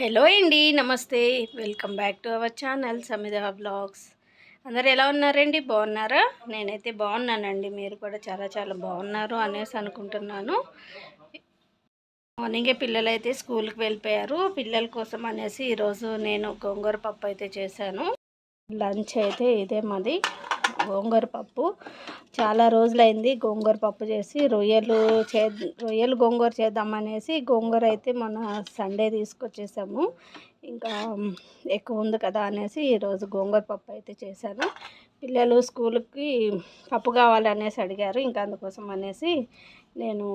Hello అండి నమస్తే. Welcome back to our channel Samidha blogs అందరు ఎలా ఉన్నారండి? బాగున్నారా? నేనైతే బాగున్నానండి. మీరు కూడా చాలా చాలా బాగున్నారు అనేసి అనుకుంటున్నాను. మార్నింగే పిల్లలు అయితే స్కూల్కి వెళ్ళిపోయారు. పిల్లల కోసం అనేసి ఈరోజు నేను గోంగూర పప్పు అయితే చేశాను. లంచ్ అయితే ఇదే మాది. గోంగూర పప్పు. చాలా రోజులైంది గోంగూర పప్పు చేసి రొయ్యలు చే రొయ్యలు గోంగూర చేద్దామనేసి గోంగూర అయితే మన సండే తీసుకొచ్చేసాము. ఇంకా ఎక్కువ ఉంది కదా అనేసి ఈరోజు గోంగూర పప్పు అయితే చేశాను. పిల్లలు స్కూల్కి పప్పు కావాలనేసి అడిగారు. ఇంకా అందుకోసం అనేసి నేను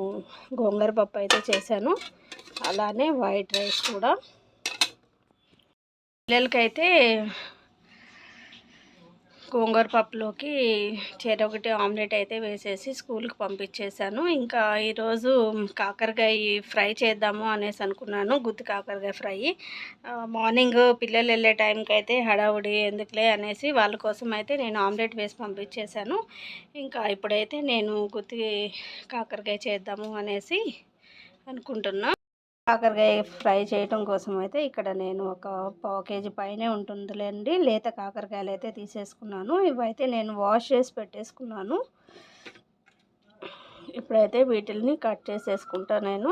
గోంగూర పప్పు అయితే చేశాను. అలానే వైట్ రైస్ కూడా. పిల్లలకైతే గోంగూర పప్పులోకి చెరొకటి ఆమ్లెట్ అయితే వేసేసి స్కూల్కి పంపించేశాను. ఇంకా ఈరోజు కాకరకాయ ఫ్రై చేద్దాము అనేసి అనుకున్నాను. గుత్తి కాకరకాయ ఫ్రై. మార్నింగ్ పిల్లలు వెళ్ళే టైంకి అయితే హడావుడి ఎందుకులే అనేసి వాళ్ళ కోసం అయితే నేను ఆమ్లెట్ వేసి పంపించేశాను. ఇంకా ఇప్పుడైతే నేను గుత్తి కాకరకాయ చేద్దాము అనేసి అనుకుంటున్నా. కాకరకాయ ఫ్రై చేయటం కోసం అయితే ఇక్కడ నేను ఒక పావు కేజీ పైనే ఉంటుందిలేండి. లేత కాకరకాయలు అయితే తీసేసుకున్నాను. ఇవైతే నేను వాష్ చేసి పెట్టేసుకున్నాను. ఇప్పుడైతే వీటిల్ని కట్ చేసేసుకుంటా నేను.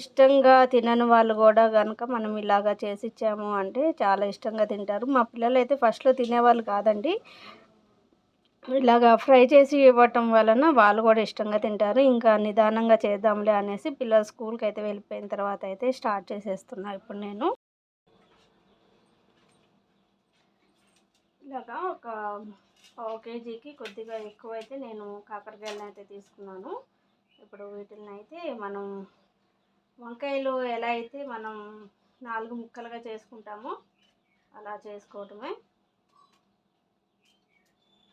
ఇష్టంగా తినని వాళ్ళు కూడా కనుక మనం ఇలాగా చేసి ఇచ్చాము అంటే చాలా ఇష్టంగా తింటారు. మా పిల్లలు అయితే ఫస్ట్లో తినేవాళ్ళు కాదండి. ఇలాగా ఫ్రై చేసి ఇవ్వటం వలన వాళ్ళు కూడా ఇష్టంగా తింటారు. ఇంకా నిదానంగా చేద్దాంలే అనేసి పిల్లలు స్కూల్కి అయితే వెళ్ళిపోయిన తర్వాత అయితే స్టార్ట్ చేసేస్తున్నా ఇప్పుడు నేను. ఇలాగా ఒక పావు కేజీకి కొద్దిగా ఎక్కువ అయితే నేను కాకరకాయలను అయితే తీసుకున్నాను. ఇప్పుడు వీటిని అయితే మనం వంకాయలు ఎలా అయితే మనం నాలుగు ముక్కలుగా చేసుకుంటామో అలా చేసుకోవటమే.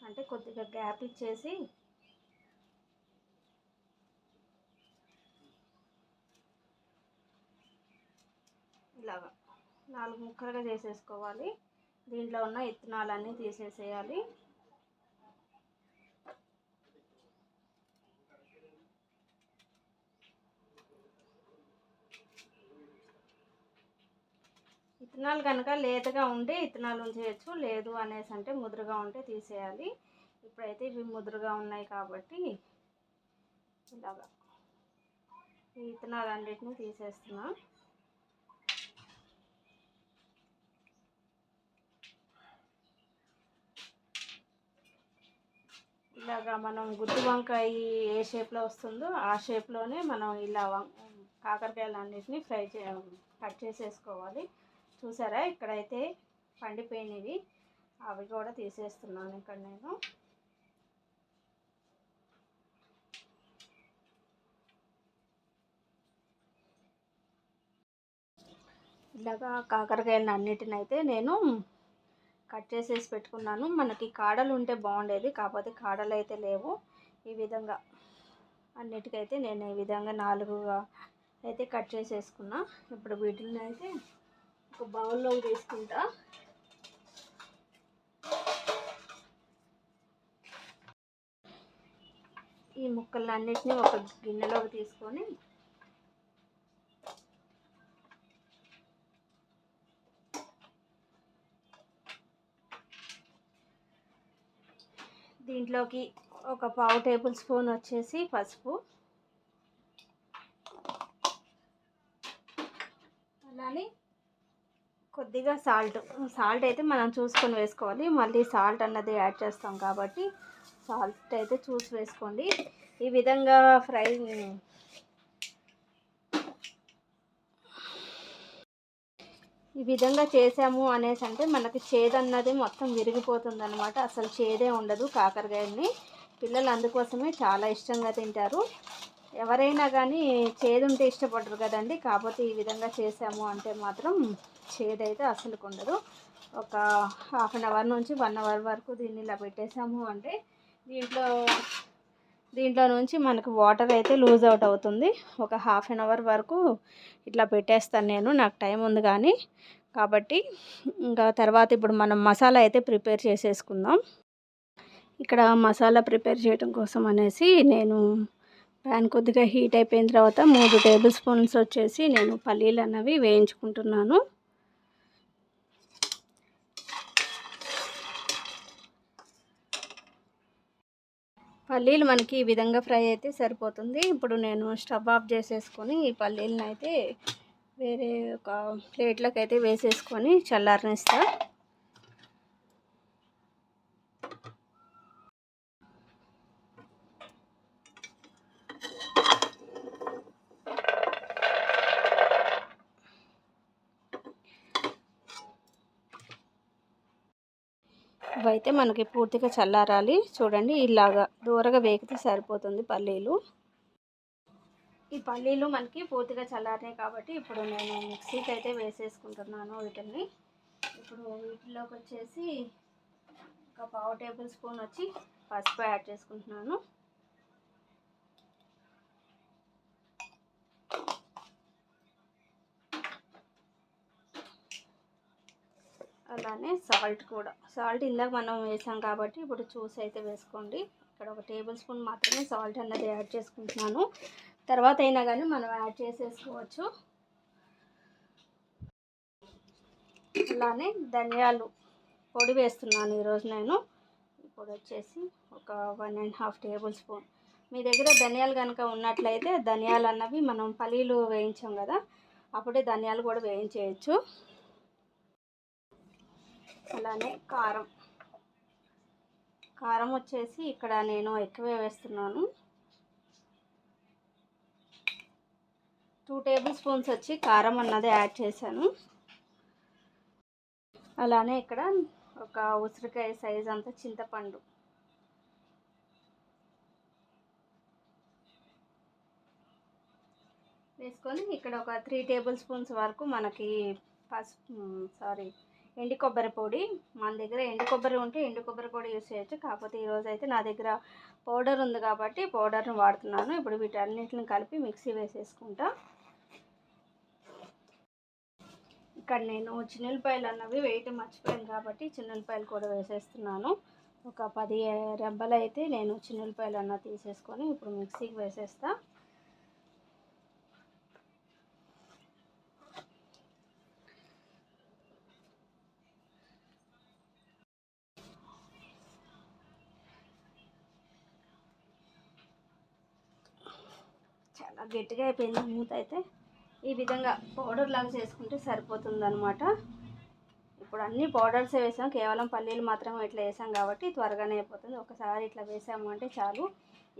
అంటే కొద్దిగా గ్యాప్ ఇచ్చేసి ఇలాగా నాలుగు ముక్కలుగా చేసేసుకోవాలి. దీంట్లో ఉన్న ఇత్తనాలన్నీ తీసేసేయాలి. ఇథనాల్ కనుక లేతగా ఉంటే ఇథనాల్ ఉంచేయచ్చు లేదు అనేసి అంటే ముదురుగా ఉంటే తీసేయాలి. ఇప్పుడైతే ఇవి ముదురుగా ఉన్నాయి కాబట్టి ఇలాగా ఈ ఇథనాల్ అన్నిటిని తీసేస్తున్నా. ఇలాగా మనం గుత్తి వంకాయ ఏ షేప్లో వస్తుందో ఆ షేప్లోనే మనం ఇలా కాకరకాయలు అన్నిటిని ఫ్రై చే కట్ చేసేసుకోవాలి. చూసారా? ఇక్కడైతే పండిపోయినవి. అవి కూడా తీసేస్తున్నాను ఇక్కడ నేను. ఇలాగా కాకరకాయలను అన్నిటిని అయితే నేను కట్ చేసేసి పెట్టుకున్నాను. మనకి కాడలు ఉంటే బాగుండేది కాకపోతే కాడలు అయితే లేవు. ఈ విధంగా అన్నిటికైతే నేను ఈ విధంగా నాలుగుగా అయితే కట్ చేసేసుకున్నా. ఇప్పుడు వీటిని అయితే ఒక బౌల్లో తీసుకుంటా. ఈ ముక్కలన్నిటిని ఒక గిన్నెలోకి తీసుకొని దీంట్లోకి ఒక పావు టేబుల్ స్పూన్ వచ్చేసి పసుపు అలానే కొద్దిగా సాల్ట్ సాల్ట్ అయితే మనం చూసుకొని వేసుకోవాలి. మళ్ళీ సాల్ట్ అన్నది యాడ్ చేస్తాం కాబట్టి సాల్ట్ అయితే చూసి వేసుకోండి. ఈ విధంగా ఫ్రై ఈ విధంగా చేసాము అనేసి అంటే మనకి చేదన్నది మొత్తం విరిగిపోతుంది అనమాట అసలు చేదే ఉండదు కాకరకాయని పిల్లలు అందుకోసమే చాలా ఇష్టంగా తింటారు. ఎవరైనా కానీ చేదుంటే ఇష్టపడరు కదండి. కాకపోతే ఈ విధంగా చేసాము అంటే మాత్రం చేదైతే అసలు ఉండదు ఒక హాఫ్ అన్ అవర్ నుంచి వన్ అవర్ వరకు దీన్ని ఇలా పెట్టేసాము అంటే దీంట్లో దీంట్లో నుంచి మనకు వాటర్ అయితే లూజ్ అవుట్ అవుతుంది. ఒక హాఫ్ అన్ అవర్ వరకు ఇట్లా పెట్టేస్తాను నేను నాకు టైం ఉంది కానీ. కాబట్టి ఇంకా తర్వాత ఇప్పుడు మనం మసాలా అయితే ప్రిపేర్ చేసేసుకుందాం. ఇక్కడ మసాలా ప్రిపేర్ చేయడం కోసం అనేసి నేను ప్యాన్ కొద్దిగా హీట్ అయిపోయిన తర్వాత మూడు టేబుల్ స్పూన్స్ వచ్చేసి నేను పల్లీలు అన్నవి వేయించుకుంటున్నాను. పల్లీలు మనకి ఈ విధంగా ఫ్రై అయితే సరిపోతుంది. ఇప్పుడు నేను స్టవ్ ఆఫ్ చేసేసుకొని ఈ పల్లీలను అయితే వేరే ఒక ప్లేట్లోకి అయితే వేసేసుకొని చల్లారనిస్తా. అయితే మనకి పూర్తిగా చల్లారాలి. చూడండి ఇలాగా దూరగా వేగితే సరిపోతుంది పల్లీలు. ఈ పల్లీలు మనకి పూర్తిగా చల్లారినాయి కాబట్టి ఇప్పుడు నేను మిక్సీకి అయితే వేసేసుకుంటున్నాను వీటిని. ఇప్పుడు వీటిలోకి వచ్చేసి ఒక పావు టేబుల్ స్పూన్ వచ్చి పసుపు యాడ్ చేసుకుంటున్నాను. అలానే సాల్ట్ కూడా. సాల్ట్ ఇందాక మనం వేసాం కాబట్టి ఇప్పుడు చూసి అయితే వేసుకోండి. ఇక్కడ ఒక టేబుల్ స్పూన్ మాత్రమే సాల్ట్ అన్నది యాడ్ చేసుకుంటున్నాను. తర్వాత అయినా కానీ మనం యాడ్ చేసేసుకోవచ్చు. అలానే ధనియాలు పొడి వేస్తున్నాను ఈరోజు నేను. ఇప్పుడు వచ్చేసి ఒక one and half tablespoon. మీ దగ్గర ధనియాలు కనుక ఉన్నట్లయితే ధనియాలు అన్నవి మనం పల్లీలు వేయించాం కదా అప్పుడే ధనియాలు కూడా వేయించేయచ్చు. అలానే కారం. కారం వచ్చేసి ఇక్కడ నేను ఎక్కువే వేస్తున్నాను. టూ టేబుల్ స్పూన్స్ వచ్చి కారం అన్నది యాడ్ చేశాను. అలానే ఇక్కడ ఒక ఉసిరికాయ సైజ్ అంతా చింతపండు. వేసుకొని ఇక్కడ ఒక త్రీ టేబుల్ స్పూన్స్ వరకు మనకి పసుపు సారీ ఎండు కొబ్బరి పొడి. మన దగ్గర ఎండు కొబ్బరి ఉంటే ఎండు కొబ్బరి పొడి యూస్ చేయొచ్చు. కాకపోతే ఈరోజు అయితే నా దగ్గర పౌడర్ ఉంది కాబట్టి పౌడర్ని వాడుతున్నాను. ఇప్పుడు వీటన్నిటిని కలిపి మిక్సీ వేసేసుకుంటా. ఇక్కడ నేను చిన్నపాయలు అన్నవి వేయటం మర్చిపోయాను కాబట్టి చిన్నపాయలు కూడా వేసేస్తున్నాను. ఒక పది రెబ్బలు అయితే నేను చిన్నెలపాయలు అన్న తీసేసుకొని ఇప్పుడు మిక్సీకి వేసేస్తాను చాలా గట్టిగా అయిపోయింది మూత అయితే. ఈ విధంగా పౌడర్ లాగా చేసుకుంటే సరిపోతుంది అనమాట ఇప్పుడు అన్ని పౌడర్స్ వేసాం. కేవలం పల్లీలు మాత్రమే ఇట్లా వేసాం కాబట్టి త్వరగానే అయిపోతుంది. ఒకసారి ఇట్లా వేసాము అంటే చాలు.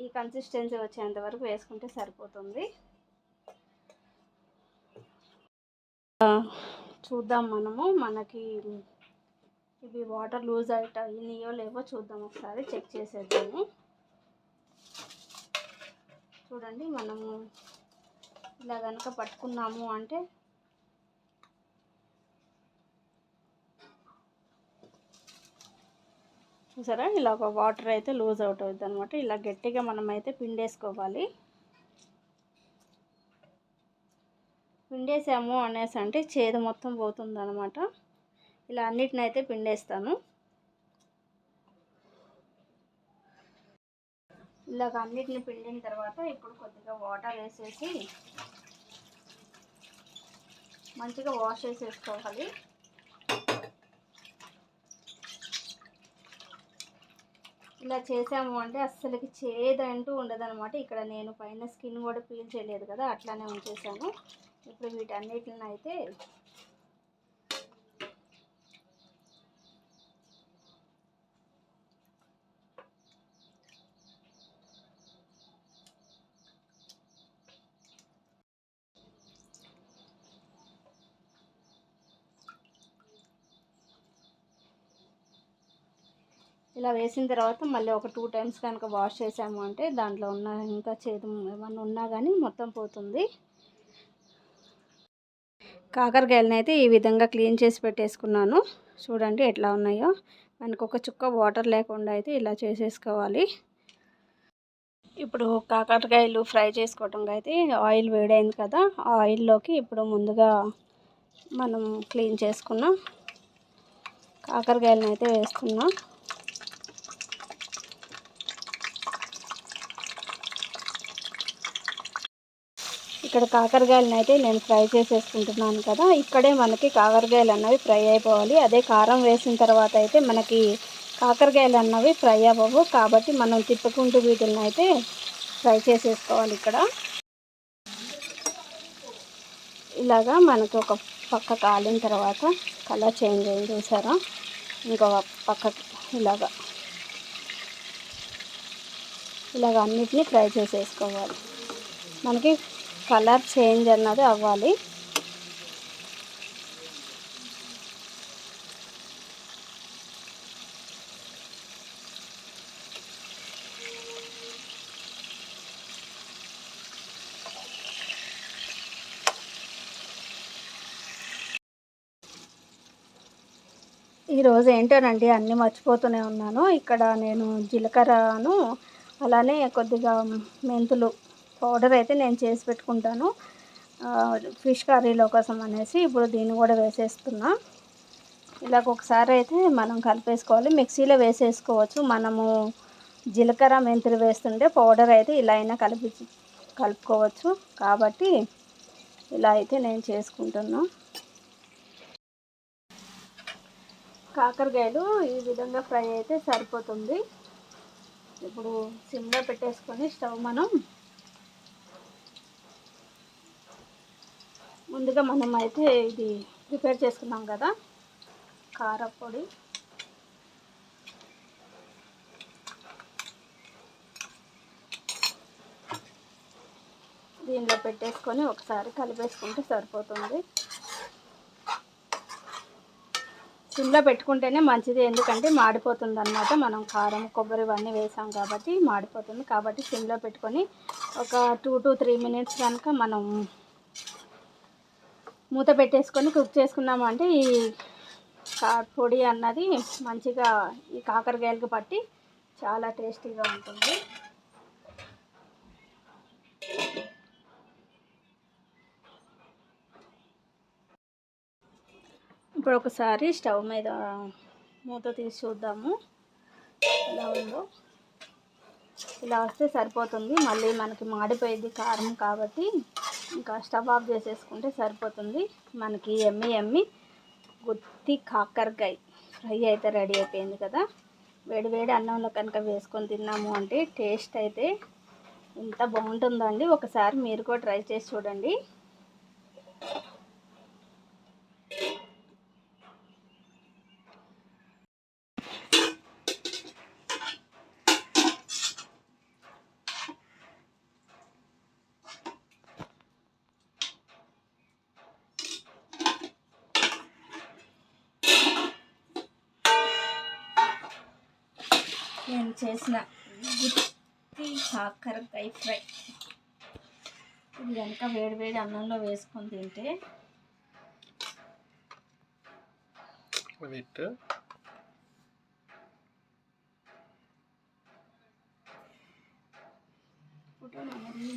ఈ కన్సిస్టెన్సీ వచ్చేంత వరకు వేసుకుంటే సరిపోతుంది. చూద్దాం మనము. మనకి ఇవి వాటర్ లూజ్ అయినాయో లేవో చూద్దాం ఒకసారి. చెక్ చేసేద్దాము. చూడండి మనము ఇలా కనుక పట్టుకున్నాము అంటే చూసారా? ఇలా ఒక వాటర్ అయితే లూజ్ అవుట్ అవుతుంది అనమాట ఇలా గట్టిగా మనం అయితే పిండేసుకోవాలి. పిండేసాము అనేసి అంటే చేదు మొత్తం పోతుంది అనమాట ఇలా అన్నిటిని అయితే పిండేస్తాను. ఇలాగ అన్నిటిని పిండిన తర్వాత ఇప్పుడు కొద్దిగా వాటర్ వేసేసి మంచిగా వాష్ చేసేసుకోవాలి. ఇలా చేసాము అంటే అస్సలకి చేదంటూ ఉండదనమాట ఇక్కడ నేను పైన స్కిన్ కూడా పీల్ చేయలేదు కదా అట్లానే ఉంచేసాను. ఇప్పుడు వీటన్నిటిని అయితే ఇలా వేసిన తర్వాత మళ్ళీ ఒక టూ టైమ్స్ కనుక వాష్ చేసాము అంటే దాంట్లో ఉన్న ఇంకా చేదు ఏమన్నా ఉన్నా కానీ మొత్తం పోతుంది. కాకరకాయలను అయితే ఈ విధంగా క్లీన్ చేసి పెట్టేసుకున్నాను. చూడండి ఎట్లా ఉన్నాయో. మనకు ఒక చుక్క వాటర్ లేకుండా అయితే ఇలా చేసేసుకోవాలి. ఇప్పుడు కాకరకాయలు ఫ్రై చేసుకోవటం అయితే ఆయిల్ వేడైంది కదా. ఆ ఆయిల్లోకి ఇప్పుడు ముందుగా మనం క్లీన్ చేసుకున్న కాకరకాయలను అయితే వేస్తున్నాం. ఇక్కడ కాకరకాయలను అయితే నేను ఫ్రై చేసేసుకుంటున్నాను కదా. ఇక్కడే మనకి కాకరకాయలు అన్నవి ఫ్రై అయిపోవాలి. అదే కారం వేసిన తర్వాత అయితే మనకి కాకరకాయలు అన్నవి ఫ్రై అవ్వవు. కాబట్టి మనం తిప్పుకుంటూ వీటిని అయితే ఫ్రై చేసేసుకోవాలి ఇక్కడ. ఇలాగా మనకి ఒక పక్క కాలిన తర్వాత కలర్ చేంజ్ అయింది చూసారా? ఇంకొక పక్క ఇలాగా. ఇలాగ అన్నిటినీ ఫ్రై చేసేసుకోవాలి. మనకి కలర్ చేంజ్ అన్నది అవ్వాలి. ఈరోజు ఏంటోనండి అన్నీ మర్చిపోతూనే ఉన్నాను. ఇక్కడ నేను జీలకర్రను అలానే కొద్దిగా మెంతులు పౌడర్ అయితే నేను చేసి పెట్టుకుంటాను. ఫిష్ కర్రీలో కోసం అనేసి ఇప్పుడు దీన్ని కూడా వేసేస్తున్నా. ఇలాగ ఒకసారి అయితే మనం కలిపేసుకోవాలి. మిక్సీలో వేసేసుకోవచ్చు. మనము జీలకర్ర మెంతులు వేస్తుంటే పౌడర్ అయితే ఇలా అయినా కలిపి కలుపుకోవచ్చు. కాబట్టి ఇలా అయితే నేను చేసుకుంటున్నా. కాకరకాయలు ఈ విధంగా ఫ్రై అయితే సరిపోతుంది. ఇప్పుడు సిమ్లో పెట్టేసుకొని స్టవ్ మనం ముందుగా మనం అయితే ఇది ప్రిపేర్ చేసుకున్నాం కదా. కారపొడి. దీనిలో పెట్టేసుకొని ఒకసారి కలిపేసుకుంటే సరిపోతుంది. సిమ్లో పెట్టుకుంటేనే మంచిది ఎందుకంటే మాడిపోతుంది అనమాట మనం కారం కొబ్బరి ఇవన్నీ వేసాం కాబట్టి మాడిపోతుంది. కాబట్టి సిమ్లో పెట్టుకొని ఒక టూ టు త్రీ మినిట్స్ కనుక మనం మూత పెట్టేసుకొని కుక్ చేసుకున్నాము అంటే ఈ పొడి అన్నది మంచిగా ఈ కాకరకాయలకు పట్టి చాలా టేస్టీగా ఉంటుంది. ఇప్పుడు ఒకసారి స్టవ్ మీద మూత తీసి చూద్దాము. ఎలా ఉందో. ఇలా వస్తే సరిపోతుంది. మళ్ళీ మనకి మాడిపోయింది కారం కాబట్టి ఇంకా స్టవ్ ఆఫ్ చేసేసుకుంటే సరిపోతుంది. మనకి ఎమ్మి ఎమ్మి గుత్తి కాకరకాయ ఫ్రై అయితే రెడీ అయిపోయింది కదా. వేడి వేడి అన్నంలో కనుక వేసుకొని తిన్నాము అంటే టేస్ట్ అయితే ఎంత బాగుంటుందండి ఒకసారి మీరు కూడా ట్రై చేసి చూడండి. నేను చేసిన గుత్తి కాకరకాయ ఫ్రై. ఇది కనుక వేడి వేడి అన్నంలో వేసుకొని తింటే విత్ ఫోటో మనది